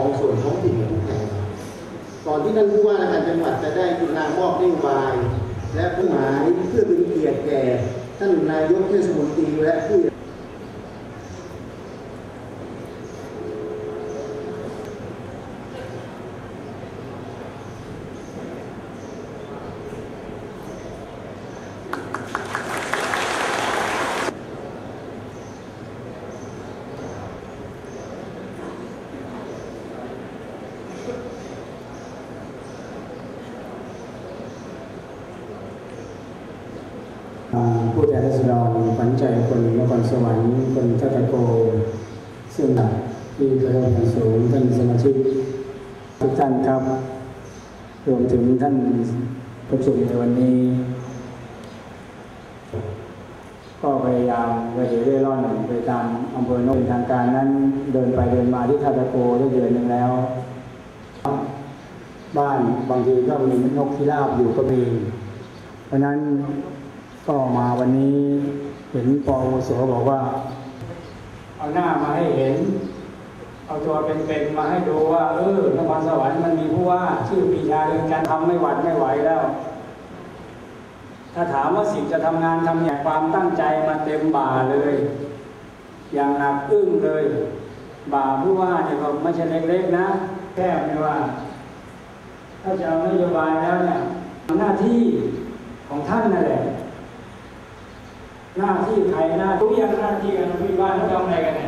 องส่วนท้องถิ่นทุกแห่งก่อนที่ท่านผู้ว่าราชการจังหวัดจะได้กรุณามอบนโยบาย และผู้หมายเพื่อเป็นเกียรติแก่ท่านนายกเทศมนตรีและผู้ ผู้แทนราษฎรขวัญใจคนนครสวรรค์คนทัตโก ซึ่งที่เคารพอย่างสูงท่านสมาชิกทุกท่านครับ รวมถึงท่านประชุมในวันนี้ ก็พยายามไปเหเร่ร่อนไปตามอำเภอโนนทางการนั้นเดินไปเดินมาที่ทัตโกได้เดือนหนึ่งแล้ว บ้านบางทีก็มีนกพิราบอยู่ก็มี เพราะนั้น ก็มาวันนี้เห็นปอโวสบอกว่า เอาหน้ามาให้เห็น เอาตัวเป็นๆมาให้ดูว่า เออนครสวรรค์มันมีผู้ว่า ชื่อปีชาเรือนการทำไม่หวัดไม่ไหวแล้ว ถ้าถามว่าสิบจะทำงานทำอย่างความตั้งใจมาเต็มบ่าเลย อย่างหนักอึ้งเลย บ่าผู้ว่าเนี่ยก็ไม่ใช่เล็กๆนะ แค่ไม่ว่า ถ้าจะเอานโยบายแล้วเนี่ยหน้าที่ของท่านนั่นแหละ หน้าที่ใครหน้าทุกอย่างหน้าที่กันพี่ว่าเขาทำอะไรกันเนี่ย